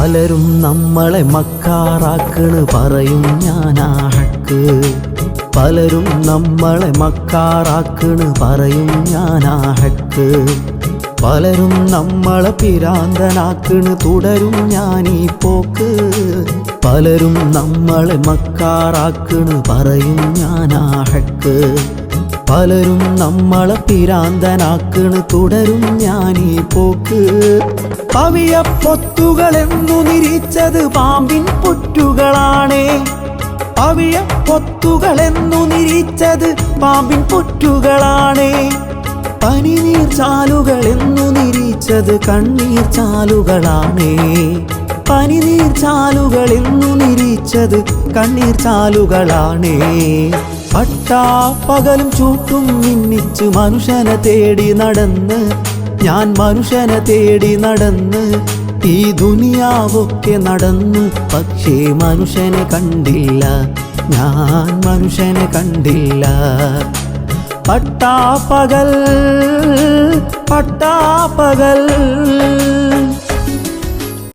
പലരും നമ്മളെ മക്കാറാക്കണ് പറയും ഞാനാഹക്ക് പലരും നമ്മളെ മക്കാറാക്കണ് പറയും ഞാനാഹക്ക് പലരും നമ്മളെ പിരാന്തനാക്കണ് തുടരും ഞാനീ പോക്ക്. പലരും നമ്മളെ മക്കാറാക്കണ് പറയും ഞാനാഹക്ക് പലരും നമ്മളെ പിരാന്തനാക്കണ് തുടരും ഞാനീ പോക്ക്. പവിയ പൊത്തുകളെന്നു നിരീച്ചത് പാമ്പിൻ പുറ്റുകളാണേ. പവിയ പൊത്തുകളെന്നു നിരീച്ചത് പാമ്പിൻ പുറ്റുകളാണേ. പനിനീർ ചാലുകളെന്നു നിരീച്ചത് കണ്ണീർ ചാലുകളാണേ. പനിനീർ ചാലുകളെന്നു നിരീച്ചത് കണ്ണീർ ചാലുകളാണേ. പട്ടാ പകലും ചൂട്ടും മിന്നിച്ച് മനുഷ്യനെ തേടി നടന്ന് ഞാൻ മനുഷ്യനെ തേടി നടന്ന് ഈ ദുനിയാവൊക്കെ നടന്നു. പക്ഷേ മനുഷ്യനെ കണ്ടില്ല ഞാൻ മനുഷ്യനെ കണ്ടില്ല. പട്ടാപ്പകൽ പട്ടാപ്പകൽ